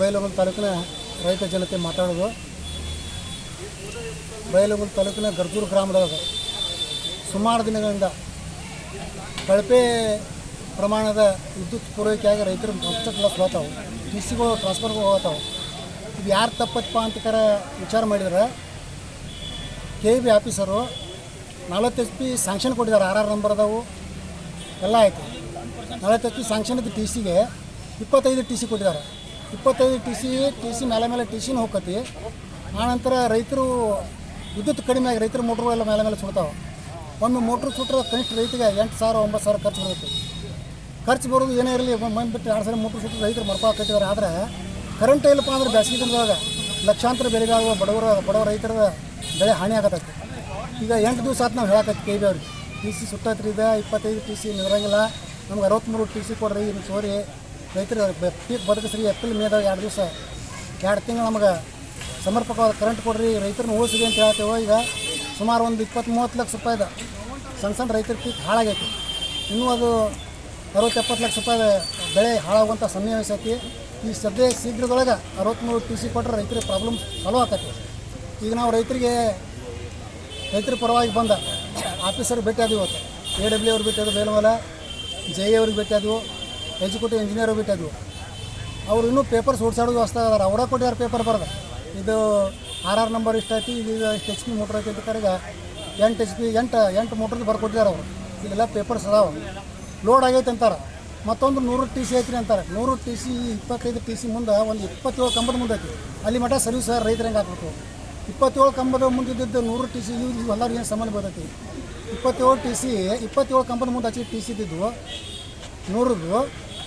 ಬೈಲಹೊಂಗಲ ತಾಲೂಕಿನ ರೈತ ಜನತೆ ಮಾತಾಡೋದು. ಬೈಲಹೊಂಗಲ ತಾಲೂಕಿನ ಗರ್ಜೂರು ಗ್ರಾಮದೊಳಗೆ ಸುಮಾರು ದಿನಗಳಿಂದ ಕಳಪೆ ಪ್ರಮಾಣದ ವಿದ್ಯುತ್ ಪೂರೈಕೆಯಾಗಿ ರೈತರು ಪ್ಲಸ್ ಹೋಗ್ತಾವೆ ಟಿ ಸಿಗಳು ಟ್ರಾನ್ಸ್ಫರ್ಗಳು ಹೋಗ್ತಾವೆ ಇದು ಯಾರು ತಪ್ಪತ್ತಪ್ಪ ಅಂತ ಕರ ವಿಚಾರ ಮಾಡಿದ್ರೆ ಕೆ ಬಿ ಆಫೀಸರು ನಲವತ್ತು ಎಚ್ ಪಿ ಸ್ಯಾಂಕ್ಷನ್ ಕೊಟ್ಟಿದ್ದಾರೆ, ಆರ್ ಆರ್ ನಂಬರ್ ಅದಾವು. ಎಲ್ಲ ಆಯಿತು. ನಲವತ್ತು ಎಚ್ ಪಿ ಸ್ಯಾಂಕ್ಷನ್ ಇದ್ದು ಟಿ ಸಿಗೆ ಇಪ್ಪತ್ತೈದು ಟಿ ಸಿ ಕೊಟ್ಟಿದ್ದಾರೆ. ಇಪ್ಪತ್ತೈದು ಟಿ ಸಿ ಟಿ ಸಿ ಮೇಲೆ ಮೇಲೆ ಟಿ ಸಿನ ಹೋಗತಿ ಆನಂತರ ರೈತರು ವಿದ್ಯುತ್ ಕಡಿಮೆ ಆಗಿ ರೈತರ ಎಲ್ಲ ಮೇಲೆ ಮೇಲೆ ಸುಡ್ತಾವೆ. ಒಂದು ಮೋಟ್ರ್ ಸುಟ್ಟರೆ ಕನಿಷ್ಠ ರೈತಿಗೆ ಎಂಟು ಸಾವಿರ, ಒಂಬತ್ತು ಸಾವಿರ ಖರ್ಚು ಬರುತ್ತೆ. ಖರ್ಚು ಬರೋದು ಏನೇ ಇರಲಿ ಮಂದಿ ಬಿಟ್ಟು ಎರಡು ಸಾವಿರ ಮೋಟ್ರ್ ಸುಟ್ಟು ರೈತರು ಮರ್ಕೊಳಕತ್ತಿದ್ದಾರೆ ಆದರೆ ಕರೆಂಟ್ ಇಲ್ಲಪ್ಪ ಅಂದ್ರೆ ಬೇಸಿಗೆ ದಿನದಾಗ ಲಕ್ಷಾಂತರ ಬೆಳೆಗಾಗುವ ಬಡವರ, ಬಡವ ರೈತರ ಬೆಳೆ ಹಾನಿ ಆಗತ್ತೈತಿ. ಈಗ ಎಂಟು ದಿವಸ ಆತು ನಾವು ಹೇಳಕತ್ತಿ ಕೆ ಬಿ ಅವ್ರಿಗೆ. ಟಿ ಸಿ ಸುಟ್ಟತ್ರಿ ಇದೆ ಇಪ್ಪತ್ತೈದು ಟಿ ಸಿ ನಿರಂಗಿಲ್ಲ ನಮ್ಗೆ ಅರವತ್ತ್ಮೂರು ಟಿ ಸಿ ಕೊಡ್ರಿ ಸೋರಿ ರೈತರು ಪೀಕ್ ಬದುಕಿಸ್ರಿ ಏಪ್ರಿಲ್ ಮೇದಾಗ ಎರಡು ದಿವಸ, ಎರಡು ತಿಂಗಳು ನಮಗೆ ಸಮರ್ಪಕವಾದ ಕರೆಂಟ್ ಕೊಡ್ರಿ, ರೈತರನ್ನ ಉಳಿಸ್ರಿ ಅಂತ ಹೇಳ್ತೇವೆ. ಈಗ ಸುಮಾರು ಒಂದು ಇಪ್ಪತ್ತು ಮೂವತ್ತು ಲಕ್ಷ ರೂಪಾಯಿದ ಸಣ್ಣ ಸಣ್ಣ ರೈತರ ಪೀಕ್ ಹಾಳಾಗೈತಿ. ಇನ್ನೂ ಅದು ಅರವತ್ತು ಎಪ್ಪತ್ತು ಲಕ್ಷ ರೂಪಾಯಿ ಬೆಳೆ ಹಾಳಾಗುವಂಥ ಸನ್ನಿವೇಶ ಐತಿ. ಈ ಸದ್ಯ ಶೀಘ್ರದೊಳಗೆ ಅರವತ್ತ್ಮೂರು ಟಿ ಸಿ ಕೊಟ್ಟರೆ ರೈತರಿಗೆ ಪ್ರಾಬ್ಲಮ್ ಸಾಲ್ವ್ ಆಕೈತಿ. ಈಗ ನಾವು ರೈತರಿಗೆ, ರೈತರ ಪರವಾಗಿ ಬಂದ ಆಫೀಸರ್ ಭೇಟಿ ಇವತ್ತು. ಎ ಡಬ್ಲ್ಯೂ ಅವ್ರಿಗೆ ಭೇಟಿ ಆದ ಬೇಲಮಲ ಜೆ ಎ ಅವ್ರಿಗೆ ಭೇಟಿ ಆದ್ವು. ಎಕ್ಸಿಕ್ಯೂಟಿವ್ ಇಂಜಿನಿಯರ್ ಆದ್ವು ಅವ್ರು ಇನ್ನೂ ಪೇಪರ್ಸ್ ಓಡಿಸಾಡೋದು ಹೊಸ್ತಾ ಇದಾರೆ ಅವರ ಕೊಟ್ಟಿದ್ದಾರೆ ಪೇಪರ್ ಬರ್ದು? ಇದು ಆರ್ ಆರ್ ನಂಬರ್ ಇಷ್ಟ ಐತಿ, ಇದು ಇಷ್ಟು ಎಚ್ ಪಿ ಮೋಟ್ರ್ ಐತಿ ಅಂತ ಕರೆಗ ಎಂಟು ಎಚ್ ಪಿ ಎಂಟು ಎಂಟು ಮೋಟ್ರದ್ದು ಬರ್ಕೊಟ್ಟಿದ್ದಾರೆ ಅವರು. ಇಲ್ಲೆಲ್ಲ ಪೇಪರ್ಸ್ ಅದಾವೆ. ಲೋಡ್ ಆಗೈತೆ ಅಂತಾರೆ. ಮತ್ತೊಂದು ನೂರು ಟಿ ಸಿ ಐತ್ರಿ ಅಂತಾರೆ. ನೂರು ಟಿ ಸಿ ಇಪ್ಪತ್ತೈದು ಟಿ ಸಿ ಮುಂದೆ ಒಂದು ಇಪ್ಪತ್ತೇಳು ಕಂಬದ ಮುಂದೆ ಐತಿ. ಅಲ್ಲಿ ಮಠ ಸರ್ವಿಸ್ ರೈತರು ಹೆಂಗೆ ಹಾಕ್ಬೇಕು? ಇಪ್ಪತ್ತೇಳು ಕಂಬದ ಮುಂದಿದ್ದು ನೂರು ಟಿ ಸಿ ಇವು ಎಲ್ಲರೂ ಏನು ಸಂಬಂಧ ಬರ್ತೈತಿ? ಇಪ್ಪತ್ತೇಳು ಟಿ ಸಿ ಇಪ್ಪತ್ತೇಳು ಕಂಬದ ಮುಂದೆ ಹಚ್ಚಿ ಟಿ ಸಿ ಇದ್ದಿದ್ದು, ನೂರದು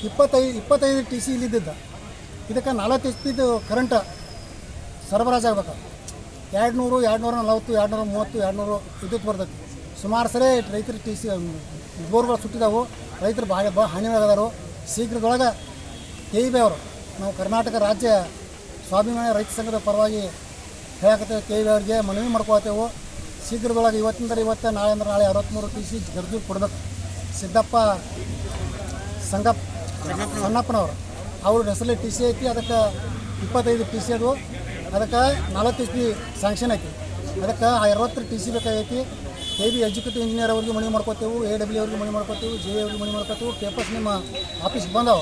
ಇಪ್ಪತ್ತೈದು ಇಪ್ಪತ್ತೈದು ಟಿ ಸಿ ಇಲ್ಲಿದ್ದ ಇದಕ್ಕೆ ನಲವತ್ತು ಎಚ್ ಪಿದು ಕರೆಂಟ್ ಸರಬರಾಜು ಆಗ್ಬೇಕು. ಎರಡು ನೂರು ಎರಡು ನೂರ ನಲವತ್ತು ಎರಡು ನೂರ ಮೂವತ್ತು ಎರಡು ನೂರು ವಿದ್ಯುತ್ ಬರ್ತೈತಿ. ಸುಮಾರು ಸರಿ ರೈತರು ಟಿ ಸಿ ಬೋರ್ಗಳು ಸುಟ್ಟಿದಾವು ರೈತರು ಭಾಳ ಭಾಳ ಹಾನಿಯಾಗದಾರು ಶೀಘ್ರದೊಳಗೆ ಬಿ ಅವರು, ನಾವು ಕರ್ನಾಟಕ ರಾಜ್ಯ ಸ್ವಾಭಿಮಾನಿ ರೈತ ಸಂಘದ ಪರವಾಗಿ ಹೇಳಕತ್ತೇವೆ ಕೆ ಬಿ ಅವರಿಗೆ ಮನವಿ ಮಾಡ್ಕೊಳ್ತೇವೆ. ಶೀಘ್ರದೊಳಗೆ ಇವತ್ತಿಂದ ಇವತ್ತು ನಾಳೆ ಅಂದ್ರೆ ನಾಳೆ ಅರವತ್ತ್ಮೂರು ಟಿ ಸಿ ಗರ್ಜು ಕೊಡಬೇಕು. ಸಿದ್ದಪ್ಪ ಸಂಗಪ್ಪ ಸಣ್ಣಪ್ಪನವರು. ಅವ್ರ ಹೆಸರಲ್ಲಿ ಟಿ ಸಿ ಐತಿ, ಅದಕ್ಕೆ ಇಪ್ಪತ್ತೈದು ಟಿ ಸಿ ಅದು, ಅದಕ್ಕೆ ನಲವತ್ತು ಟಿ ಸ್ಯಾಂಕ್ಷನ್ ಐತಿ. ಅದಕ್ಕೆ ಆ ಅರವತ್ತು ಟಿ ಸಿ ಬೇಕಾಗೈತಿ. ಕೆ ಬಿ ಎಕ್ಸಿಕ್ಯೂಟಿವ್ ಇಂಜಿನಿಯರ್ ಅವ್ರಿಗೆ ಮನೆ ಮಾಡ್ಕೋತೇವೆ ಎ ಡಬ್ಲ್ಯೂ ಅವ್ರಿಗೆ ಮನವಿ ಮಾಡ್ಕೋತೇವೆ ಜೆ ಅವ್ರಿಗೆ ಮನೆ ಮಾಡ್ಕೋತೇವೆ ಪೇಪರ್ಸ್ ನಿಮ್ಮ ಆಫೀಸ್ಗೆ ಬಂದವು.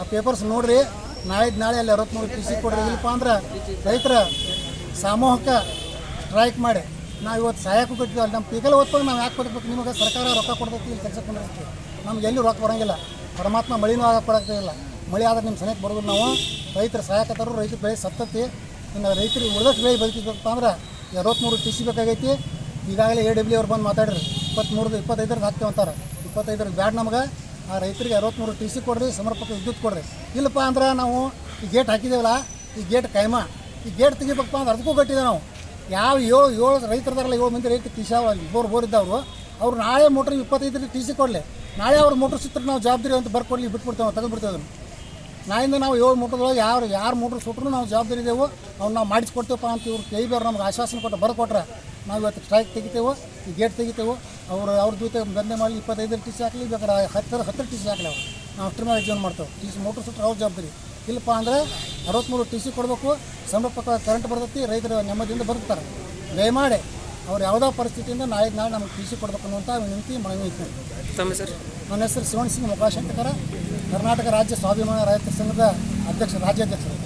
ಆ ಪೇಪರ್ಸ್ ನೋಡಿರಿ, ನಾಳೆ ನಾಳೆ ಅಲ್ಲಿ ಅರವತ್ತ್ಮೂರು ಟಿ ಸಿ ಕೊಡ್ರಿ, ಇಲ್ಲಪ್ಪ ಅಂದ್ರೆ ರೈತರ ಸಾಮೂಹಿಕ ಸ್ಟ್ರೈಕ್ ಮಾಡಿ. ನಾವು ಇವತ್ತು ಸಹಾಯಕ್ಕೂ ಕೊಟ್ಟಿದ್ದೀವಿ ಅಲ್ಲಿ ನಮ್ಮ ಪೀಕಲ್ಲಿ ಓದ್ಕೊಂಡು ನಾವು ಯಾಕೆ ಕೊಡ್ಬೇಕು ನಿಮಗೆ ಸರ್ಕಾರ ರೊಕ್ಕ ಕೊಡ್ತೈತಿ, ಇಲ್ಲಿ ಕೆಲಸ ಕೊಂಡಿರ್ತೀವಿ ನಮ್ಗೆ ಎಲ್ಲಿ ರೊಕ್ಕ ಬರೋಂಗಿಲ್ಲ. ಪರಮಾತ್ಮ ಮಳಿನೂ ಇಲ್ಲ. ಮಳೆ ಆದ್ರೆ ನಿಮ್ಮ ಸನಿಯಕ್ಕೆ ಬರೋದು ನಾವು. ರೈತರು ಸಹಾಯಕತರು, ರೈತರು ಬೆಳೆ ಸತ್ತತಿ. ಇನ್ನು ರೈತರಿಗೆ ಉಳಿದಷ್ಟು ಬೆಳೆ ಬದುಕಿಬೇಕಪ್ಪ ಅಂದ್ರೆ ಅರವತ್ತ್ಮೂರು ಟಿ ಸಿ ಬೇಕಾಗೈತಿ. ಈಗಾಗಲೇ ಎ ಡಬ್ಲ್ಯೂ ಅವ್ರು ಬಂದು ಮಾತಾಡ್ರಿ ಇಪ್ಪತ್ತ್ಮೂರದು ಇಪ್ಪತ್ತೈದರ ಹಾಕ್ತೇವೆ ಅಂತಾರೆ. ಇಪ್ಪತ್ತೈದರದ್ದು ಬ್ಯಾಡ್ ನಮ್ಗೆ. ಆ ರೈತರಿಗೆ ಅರವತ್ತ್ಮೂರು ಟಿ ಸಿ ಕೊಡ್ರಿ, ಸಮರ್ಪಕ ವಿದ್ಯುತ್ ಕೊಡ್ರಿ. ಇಲ್ಲಪ್ಪ ಅಂದ್ರೆ ನಾವು ಈ ಗೇಟ್ ಹಾಕಿದ್ದೇವಲ್ಲ, ಈ ಗೇಟ್ ಕೈಮ ಈ ಗೇಟ್ ತೆಗಿಬೇಕಪ್ಪ ಅಂದ್ರೆ ಅದಕ್ಕೂ ಕಟ್ಟಿದೆ ನಾವು. ಯಾವ ಏಳು ಏಳು ರೈತರದಾರಲ್ಲ ಏಳು ಮಂದಿ ರೈತ ಟಿ ಸಿ ಅವ ಅಲ್ಲಿ ಬೋರ್ ಬೋರ್ ಇದ್ದವರು ಅವ್ರು ನಾಳೆ ಮೋಟ್ರಿಗೆ ಇಪ್ಪತ್ತೈದರಲ್ಲಿ ಟಿ ಸಿ ಕೊಡಲಿ. ನಾಳೆ ಅವ್ರ ಮೋಟ್ರ್ ಸುತ್ತ ನಾವು ಜವಾಬ್ದಾರಿ ಅಂತ ಬರ್ಕೊಡ್ಲಿ, ಬಿಟ್ಬಿಡ್ತೇವೆ ತೆಗೆದುಬಿಡ್ತೇವೆ ಅದನ್ನು. ನಾಯಿಂದ ನಾವು ಏಳು ಮೋಟ್ರದೊಳಗೆ ಯಾರು ಯಾರು ಮೋಟ್ರ್ ಸುಟ್ಟರು ನಾವು ಜವಾಬ್ದಾರಿ ಇದ್ದೇವೆ ಅವ್ನು ನಾವು ಮಾಡಿಸ್ಕೊಡ್ತೇವಪ್ಪ ಅಂತ ಇವ್ರು ಕೈ ಬೇರೆ ನಮ್ಗೆ ಆಶ್ವಾಸನೆ ಕೊಟ್ಟು ಬರ್ಕೊಟ್ರೆ ನಾವು ಇವತ್ತು ಸ್ಟ್ರೈಕ್ ತೆಗಿತೇವೆ, ಈ ಗೇಟ್ ತೆಗಿತೇವೆ, ಅವರು, ಅವ್ರ ಜೊತೆ ದಂಧೆ ಮಾಡಲಿ ಇಪ್ಪತ್ತೈದು ಟಿ ಸಿ ಹಾಕಲಿ, ಬೇಕಾದ್ರೆ ಹತ್ತರ ಹತ್ತರ ಟಿ ಸಿ ಹಾಕಲಿ ಅವ್ರು. ನಾವು ಅಷ್ಟ್ರ ಮೇಲೆ ಜೀವನ ಮಾಡ್ತೇವೆ. ಟಿ ಸಿ ಮೋಟ್ರ್ ಸುಟ್ಟರೆ ಅವ್ರ ಜವಾಬ್ದಾರಿ. ಇಲ್ಲಪ್ಪ ಅಂದರೆ ಅರವತ್ತ್ಮೂರು ಟಿ ಸಿ ಕೊಡಬೇಕು ಸಮರ್ಪಕ ಕರೆಂಟ್ ಬರ್ತೈತಿ, ರೈತರು ನೆಮ್ಮದಿಯಿಂದ ಬದುಕ್ತಾರೆ. ದಯಮಾಡಿ ಅವ್ರು ಯಾವುದೋ ಪರಿಸ್ಥಿತಿಯಿಂದ ನಾಳೆ ನಾಳೆ ನಮಗೆ ಟಿ ಸಿ ಕೊಡಬೇಕು ಅನ್ನುವಂಥ ವಿನಂತಿ ಮನವಿ ಇತ್ತು. ತಮ್ಮ ಸರ್ ನನ್ನ ಹೆಸರು ಶಿವಣ್ ಸಿಂಗ್ ಮುಖಾಶಂಕರ. ಕರ್ನಾಟಕ ರಾಜ್ಯ ಸ್ವಾಭಿಮಾನ ರೈತ ಸಂಘದ ಅಧ್ಯಕ್ಷ ರಾಜ್ಯಾಧ್ಯಕ್ಷರು.